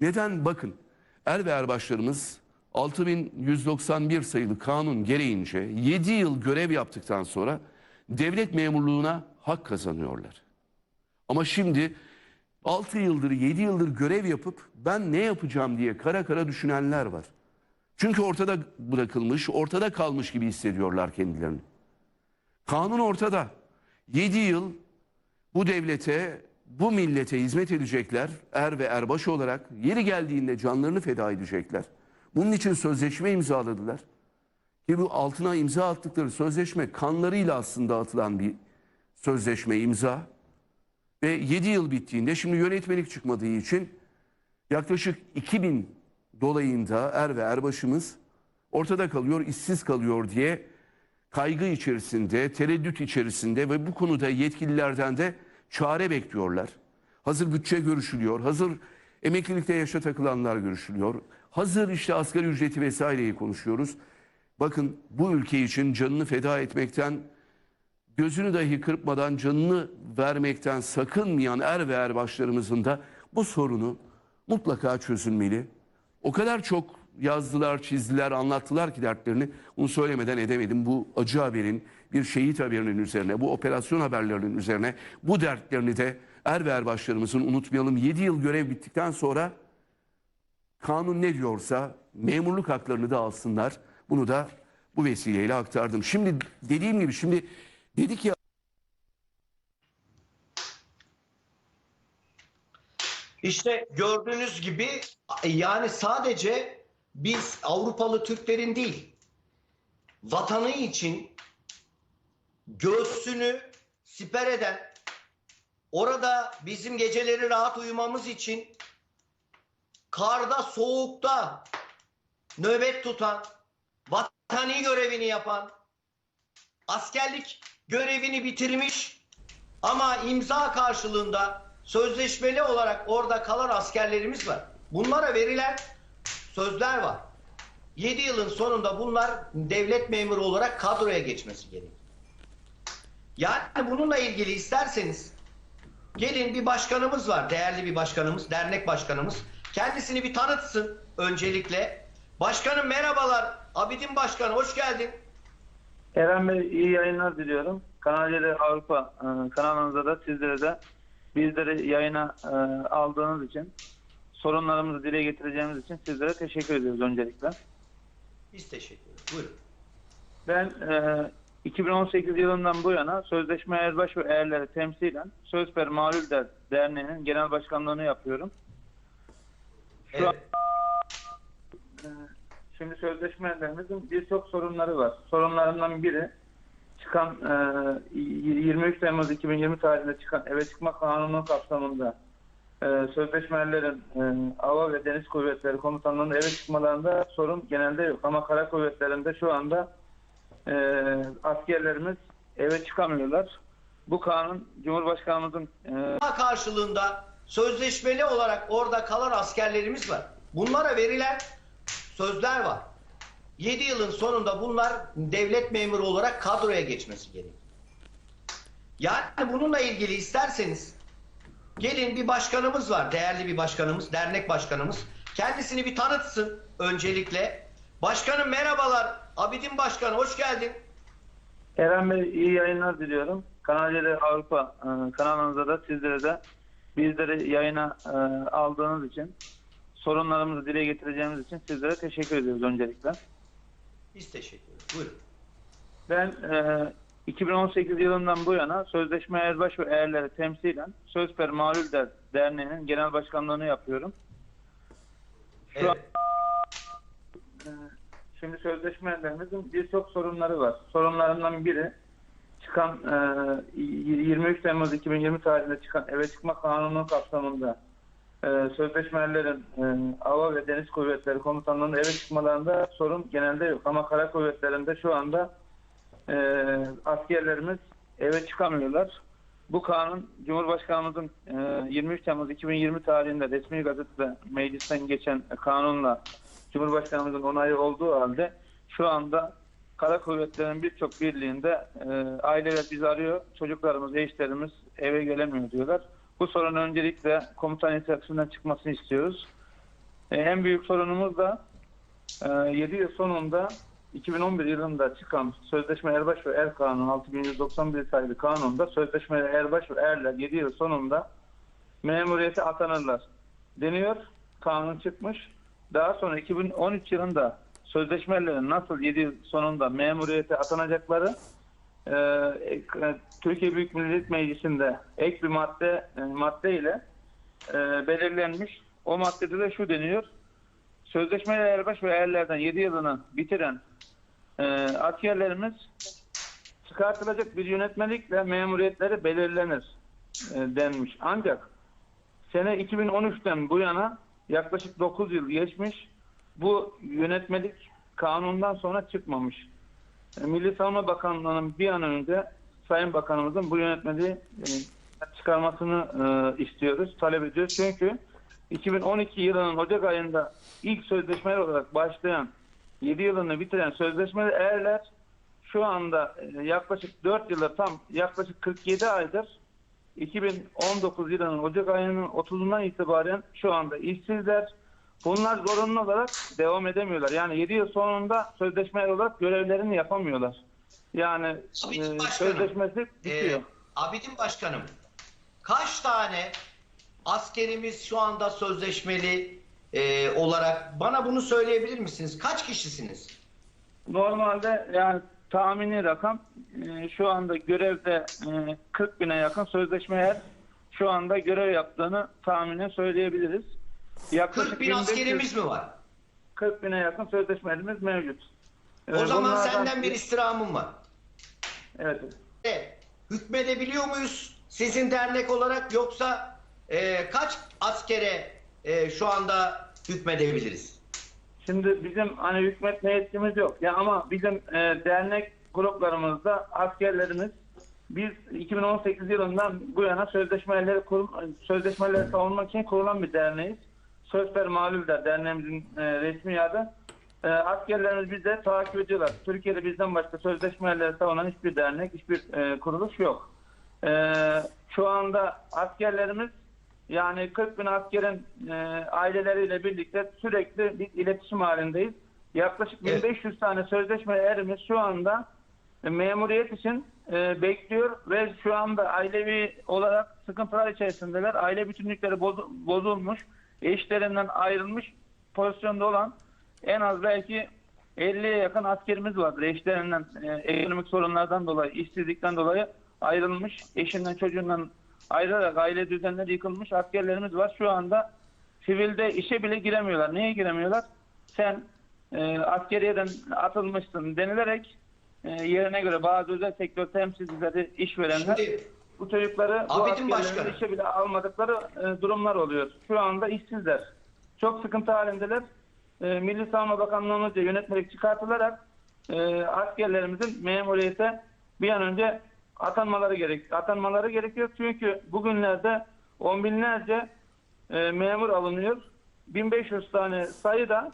Neden? Bakın er ve erbaşlarımız 6191 sayılı kanun gereğince 7 yıl görev yaptıktan sonra devlet memurluğuna hak kazanıyorlar. Ama şimdi 6 yıldır 7 yıldır görev yapıp ben ne yapacağım diye kara kara düşünenler var. Çünkü ortada bırakılmış, ortada kalmış gibi hissediyorlar kendilerini. Kanun ortada. 7 yıl bu devlete, bu millete hizmet edecekler. Er ve erbaş olarak yeri geldiğinde canlarını feda edecekler. Bunun için sözleşme imzaladılar. Ki bu altına imza attıkları sözleşme kanlarıyla aslında atılan bir sözleşme imza. Ve 7 yıl bittiğinde şimdi yönetmelik çıkmadığı için yaklaşık 2000 dolayında er ve erbaşımız ortada kalıyor, işsiz kalıyor diye kaygı içerisinde, tereddüt içerisinde ve bu konuda yetkililerden de çare bekliyorlar. Hazır bütçe görüşülüyor, hazır emeklilikte yaşa takılanlar görüşülüyor. Hazır işte asgari ücreti vesaireyi konuşuyoruz. Bakın bu ülke için canını feda etmekten, gözünü dahi kırpmadan canını vermekten sakınmayan er ve erbaşlarımızın da bu sorunu mutlaka çözülmeli. O kadar çok yazdılar, çizdiler, anlattılar ki dertlerini. Onu söylemeden edemedim. Bu acı haberin, bir şehit haberinin üzerine, bu operasyon haberlerinin üzerine bu dertlerini de er ve erbaşlarımızın unutmayalım. 7 yıl görev bittikten sonra kanun ne diyorsa memurluk haklarını da alsınlar. Bunu da bu vesileyle aktardım. Şimdi dediğim gibi şimdi dedik ya İşte gördüğünüz gibi yani sadece biz Avrupalı Türklerin değil, vatanı için göğsünü siper eden, orada bizim geceleri rahat uyumamız için karda, soğukta nöbet tutan, vatani görevini yapan, askerlik görevini bitirmiş ama imza karşılığında sözleşmeli olarak orada kalan askerlerimiz var. Bunlara verilen sözler var. 7 yılın sonunda bunlar devlet memuru olarak kadroya geçmesi gerekiyor. Yani bununla ilgili isterseniz gelin bir başkanımız var. Değerli bir başkanımız, dernek başkanımız. Kendisini bir tanıtsın öncelikle. Başkanım merhabalar. Abidin Başkan hoş geldin. Eren Bey iyi yayınlar diliyorum. Kanal Avrupa e, kanalınıza da sizlere de bizleri yayına e, aldığınız için sorunlarımızı dile getireceğimiz için sizlere teşekkür ediyoruz öncelikle. Biz teşekkür ederiz. Buyurun. Ben e, 2018 yılından bu yana Sözleşme Erbaş ve Erleri temsilen Mağlul Der Derneği'nin genel başkanlığını yapıyorum. Şu an Evet. Ee, Şimdi sözleşmelerimizin birçok sorunları var. Sorunlarından biri çıkan e, 23 Temmuz 2020 tarihinde çıkan eve çıkma kanunu kapsamında e, sözleşmelerin e, hava ve deniz kuvvetleri komutanlarının eve çıkmalarında sorun genelde yok. Ama kara kuvvetlerinde şu anda e, askerlerimiz eve çıkamıyorlar. Bu kanun Cumhurbaşkanımızın e, karşılığında sözleşmeli olarak orada kalan askerlerimiz var. Bunlara verilen sözler var. 7 yılın sonunda bunlar devlet memuru olarak kadroya geçmesi gerekiyor. Yani bununla ilgili isterseniz gelin bir başkanımız var. Değerli bir başkanımız, dernek başkanımız. Kendisini bir tanıtsın öncelikle. Başkanım merhabalar. Abidin Başkan hoş geldin. Eren Bey iyi yayınlar diliyorum. Kanal Yedi Avrupa e, kanalınıza da sizlere de bizleri yayına e, aldığınız için sorunlarımızı dile getireceğimiz için sizlere teşekkür ediyoruz öncelikle. Biz teşekkür ederiz. Buyurun. Ben e, 2018 yılından bu yana Sözleşme Erbaş ve Erleri temsilen Sözper Mağlul Der Derneği'nin genel başkanlığını yapıyorum. Şu an Evet. Ee, Şimdi sözleşmelerimizin birçok sorunları var. Sorunlarından biri çıkan e, 23 Temmuz 2020 tarihinde çıkan eve çıkma kanunu kapsamında e, sözleşmelerin e, hava ve deniz kuvvetleri komutanlarının eve çıkmalarında sorun genelde yok. Ama kara kuvvetlerinde şu anda e, askerlerimiz eve çıkamıyorlar. Bu kanun Cumhurbaşkanımızın e, 23 Temmuz 2020 tarihinde resmi gazetede meclisten geçen kanunla Cumhurbaşkanımızın onayı olduğu halde şu anda kara kuvvetlerin birçok birliğinde e, aileler bizi arıyor. Çocuklarımız, eşlerimiz eve gelemiyor diyorlar. Bu sorun öncelikle komutan inisiyatifinden çıkmasını istiyoruz. E, en büyük sorunumuz da e, 7 yıl sonunda 2011 yılında çıkan Sözleşme Erbaş ve Er Kanunu 6191 sayılı kanunda Sözleşme Erbaş ve Erler 7 yıl sonunda memuriyete atanırlar deniyor. Kanun çıkmış. Daha sonra 2013 yılında sözleşmelerin nasıl 7 yıl sonunda memuriyete atanacakları e, e, Türkiye Büyük Millet Meclisi'nde ek bir madde e, madde ile e, belirlenmiş. O maddede de şu deniyor. Sözleşmeli erbaş ve erlerden 7 yılını bitiren e, askerlerimiz çıkartılacak bir yönetmelikle memuriyetleri belirlenir e, denmiş. Ancak sene 2013'ten bu yana yaklaşık 9 yıl geçmiş. Bu yönetmelik kanundan sonra çıkmamış. E, Milli Savunma Bakanlığı'nın bir an önce Sayın Bakanımızın bu yönetmeliği e, çıkarmasını e, istiyoruz, talep ediyoruz. Çünkü 2012 yılının Ocak ayında ilk sözleşmeler olarak başlayan 7 yılını bitiren sözleşmeli erler şu anda e, yaklaşık 4 yıldır tam yaklaşık 47 aydır 2019 yılının Ocak ayının 30'undan itibaren şu anda işsizler. Bunlar zorunlu olarak devam edemiyorlar. Yani 7 yıl sonunda sözleşmeler olarak görevlerini yapamıyorlar. Yani Abidin e, Başkanım, sözleşmesi bitiyor. Abidin Başkanım, kaç tane askerimiz şu anda sözleşmeli e, olarak bana bunu söyleyebilir misiniz? Kaç kişisiniz? Normalde yani tahmini rakam e, şu anda görevde e, 40 bine yakın sözleşme yer şu anda görev yaptığını tahminen söyleyebiliriz. Yaklaşık 40 bin 1500 askerimiz mi var? 40 bine yakın sözleşmelerimiz mevcut. O E, zaman bunlardan- senden bir istirhamım var. Evet. E, hükmedebiliyor muyuz sizin dernek olarak yoksa e, kaç askere e, şu anda hükmedebiliriz? Şimdi bizim hani hükmetme yetkimiz yok. Ya ama bizim e, dernek gruplarımızda askerlerimiz biz 2018 yılından bu yana sözleşmeleri kurum, sözleşmeleri savunmak için kurulan bir derneğiz. Sözper Malul'da derneğimizin e, resmi adı. E, askerlerimiz bize takip ediyorlar. Türkiye'de bizden başka sözleşmeleri savunan hiçbir dernek, hiçbir e, kuruluş yok. E, şu anda askerlerimiz yani 40 bin askerin e, aileleriyle birlikte sürekli bir iletişim halindeyiz. Yaklaşık Evet. 1500 tane sözleşme erimiz şu anda e, memuriyet için e, bekliyor ve şu anda ailevi olarak sıkıntılar içerisindeler. Aile bütünlükleri bozu- bozulmuş, eşlerinden ayrılmış pozisyonda olan en az belki 50'ye yakın askerimiz vardır. Eşlerinden e, ekonomik sorunlardan dolayı, işsizlikten dolayı ayrılmış, eşinden çocuğundan ayrılarak aile düzenleri yıkılmış askerlerimiz var. Şu anda sivilde işe bile giremiyorlar. Niye giremiyorlar? Sen e, askeriyeden atılmışsın denilerek e, yerine göre bazı özel sektör temsilcileri, işverenler Şimdi bu çocukları bu askerlerin Başkanım. işe bile almadıkları e, durumlar oluyor. Şu anda işsizler. Çok sıkıntı halindeler. E, Milli Savunma Bakanlığı'nca yönetmelik çıkartılarak e, askerlerimizin memuriyete bir an önce atanmaları gerek atanmaları gerekiyor. Çünkü bugünlerde on binlerce e, memur alınıyor. 1500 tane sayı da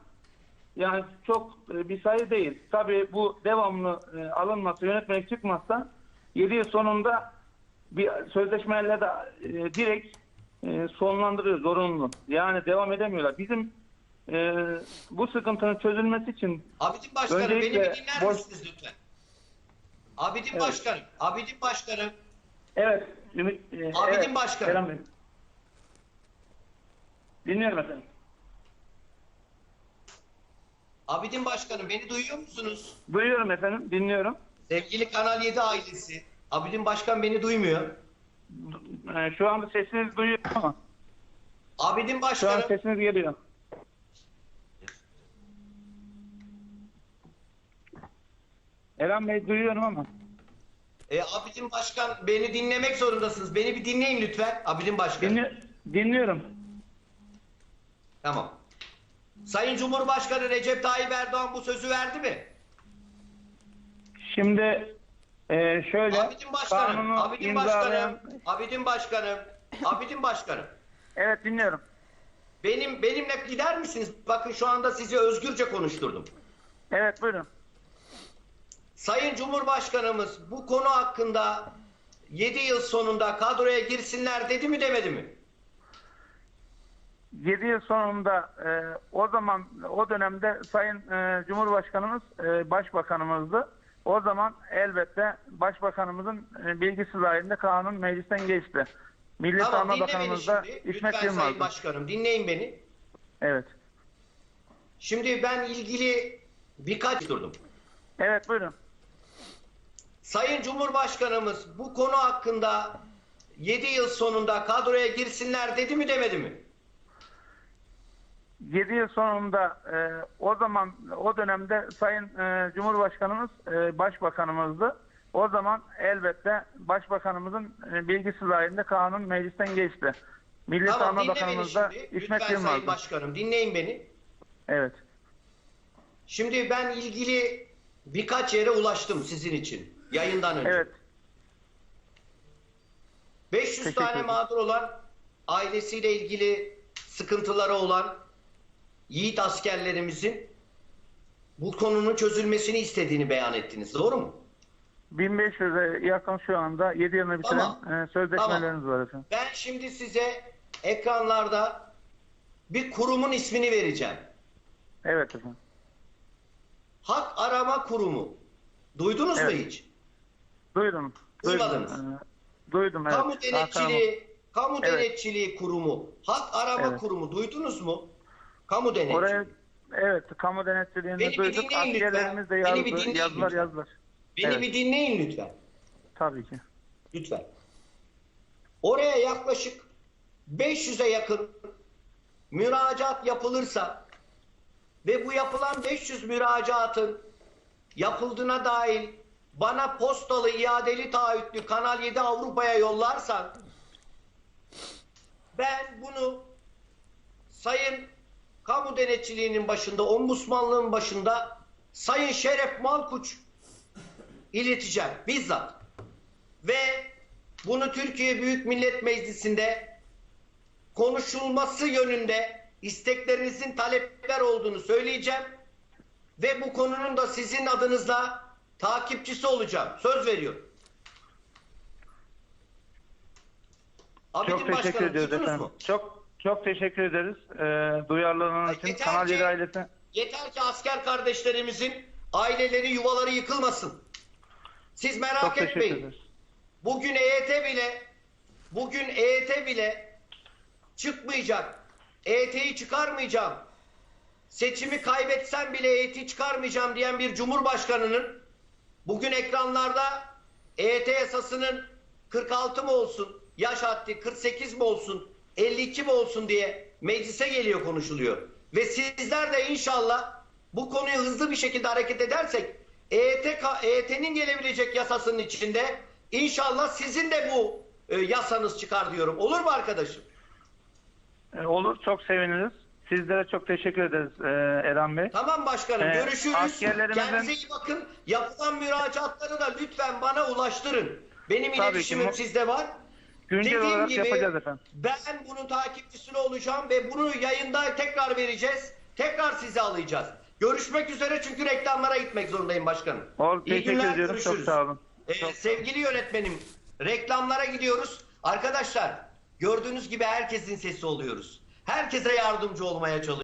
yani çok e, bir sayı değil. Tabii bu devamlı e, alınması, yönetmelik çıkmazsa 7 yıl sonunda bir sözleşmelerle de e, direkt e, sonlandırıyor zorunlu. Yani devam edemiyorlar. Bizim e, bu sıkıntının çözülmesi için Abidin Başkanım beni bir dinler boş- misiniz lütfen? Abidin Evet. Başkanım, Abidin Başkanım, evet Ümit, e, Abidin evet, Başkanım. Kerem Bey. Dinliyorum efendim. Abidin Başkanım beni duyuyor musunuz? Duyuyorum efendim, dinliyorum. Sevgili Kanal 7 ailesi, Abidin Başkan beni duymuyor. E, şu anda sesinizi duyuyorum ama Abidin şu an Başkanım, sesiniz geliyor. Eren Bey duyuyorum ama. e, Abidin Başkan beni dinlemek zorundasınız. Beni bir dinleyin lütfen Abidin Başkan. Dinli dinliyorum. Tamam. Sayın Cumhurbaşkanı Recep Tayyip Erdoğan bu sözü verdi mi? Şimdi e, şöyle Abidin Başkanım, Abidin imzalayan... Başkanım, Abidin Başkanım, Abidin Başkanım. Evet dinliyorum. Benim benimle gider misiniz? Bakın şu anda sizi özgürce konuşturdum. Evet buyurun. Sayın Cumhurbaşkanımız bu konu hakkında 7 yıl sonunda kadroya girsinler dedi mi demedi mi? 7 yıl sonunda e, o zaman o dönemde Sayın e, Cumhurbaşkanımız e, Başbakanımızdı. O zaman elbette Başbakanımızın e, bilgisi dahilinde kanun meclisten geçti. Milli Tamam Savunma Bakanımız da. İsmet Lütfen Sayın Yılmaz'dı. Başkanım dinleyin beni. Evet. Şimdi ben ilgili birkaç durdum. Evet buyurun. Sayın Cumhurbaşkanımız bu konu hakkında 7 yıl sonunda kadroya girsinler dedi mi demedi mi? 7 yıl sonunda e, o zaman o dönemde Sayın e, Cumhurbaşkanımız e, Başbakanımızdı. O zaman elbette Başbakanımızın e, bilgisi dahilinde kanun meclisten geçti. Milli Tamam Savunma Bakanımız da. İsmet Lütfen Sayın Yılmaz'dı. Başkanım dinleyin beni. Evet. Şimdi ben ilgili birkaç yere ulaştım sizin için yayından önce. Evet. 500 Teşekkür tane ederim. mağdur olan, ailesiyle ilgili sıkıntıları olan yiğit askerlerimizin bu konunun çözülmesini istediğini beyan ettiniz. Doğru mu? 1500'e yakın şu anda 7 yılını bitiren Tamam. e, sözleşmelerimiz var efendim. Ben şimdi size ekranlarda bir kurumun ismini vereceğim. Evet efendim. Hak Arama Kurumu. Duydunuz mu Evet. hiç? Duydum. Duymadınız. Duydum. E, duydum evet. Kamu Denetçiliği, Kamu Evet. Denetçiliği Kurumu, Hak Arama Evet. Kurumu duydunuz mu? Kamu Denetçiliği. Oraya evet kamu denetçiliğini Beni bir duyduk. lütfen. Askerlerimiz de Beni bir yazdı, dinleyin yazdılar lütfen. yazdılar. Beni Evet. bir dinleyin lütfen. Tabii ki. Lütfen. Oraya yaklaşık 500'e yakın müracaat yapılırsa ve bu yapılan 500 müracaatın yapıldığına dair bana postalı iadeli taahhütlü Kanal 7 Avrupa'ya yollarsan ben bunu Sayın Kamu Denetçiliğinin başında, Ombudsmanlığın başında Sayın Şeref Malkuç ileteceğim bizzat. Ve bunu Türkiye Büyük Millet Meclisi'nde konuşulması yönünde isteklerinizin talepler olduğunu söyleyeceğim. Ve bu konunun da sizin adınızla takipçisi olacağım. Söz veriyorum. Abidin Çok teşekkür Başkanım, ediyoruz efendim. mu? Çok çok teşekkür ederiz. Ee, duyarlılığınız için yeter Kanal ki- 7 ailesi Yeter ki asker kardeşlerimizin aileleri, yuvaları yıkılmasın. Siz merak çok etmeyin. Bugün EYT bile bugün EYT bile çıkmayacak. EYT'yi çıkarmayacağım. Seçimi kaybetsem bile EYT'yi çıkarmayacağım diyen bir cumhurbaşkanının bugün ekranlarda EYT yasasının 46 mı olsun, yaş haddi 48 mi olsun, 52 mi olsun diye meclise geliyor konuşuluyor. Ve sizler de inşallah bu konuyu hızlı bir şekilde hareket edersek EYT, EYT'nin gelebilecek yasasının içinde inşallah sizin de bu e, yasanız çıkar diyorum. Olur mu arkadaşım? Ee, olur çok seviniriz. Sizlere çok teşekkür ederiz ee, Eren Bey. Tamam başkanım Ee, görüşürüz. askerlerimizin- Kendinize iyi bakın. Yapılan müracaatları da lütfen bana ulaştırın. Benim Tabii ki, iletişimim mu- sizde var. Güncel Dediğim olarak gibi, yapacağız efendim. Ben bunun takipçisini olacağım ve bunu yayında tekrar vereceğiz. Tekrar sizi alacağız. Görüşmek üzere çünkü reklamlara gitmek zorundayım başkanım. Ol, İyi teşekkür günler, ediyorum. Çok görüşürüz. sağ olun. Ee, sevgili yönetmenim, reklamlara gidiyoruz. Arkadaşlar, gördüğünüz gibi herkesin sesi oluyoruz. Herkese yardımcı olmaya çalışıyoruz.